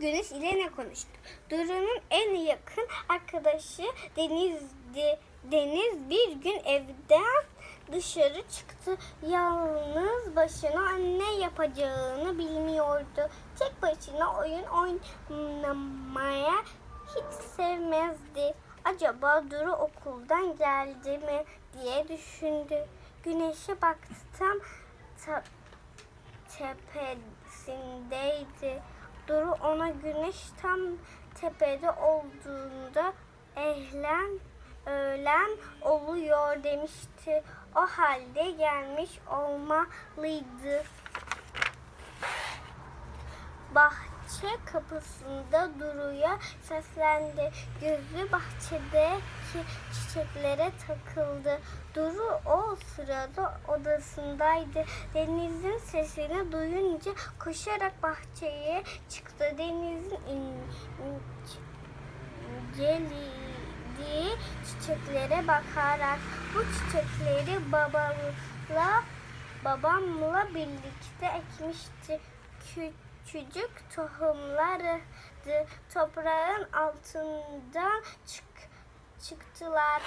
Güneş ile ne konuştu? Duru'nun en yakın arkadaşı Deniz'di. Deniz bir gün evden dışarı çıktı. Yalnız başına ne yapacağını bilmiyordu. Tek başına oyun oynamaya hiç sevmezdi. Acaba Duru okuldan geldi mi diye düşündü. Güneşe baktı tam ta- tepesindeydi. Duru ona güneş tam tepede olduğunda ehlen öğlen oluyor demişti. O halde gelmiş olmalıydı. Bahçe kapısında Duru'ya seslendi. Gözü bahçedeki çiçeklere takıldı. Duru o sırada odasındaydı. Deniz'in sesini duyunca koşarak bahçeye çıktı. Deniz'in in- incelediği çiçeklere bakarak bu çiçekleri babamla babamla birlikte ekmişti. Küçücük tohumlardı. Toprağın altından çık, çıktılar.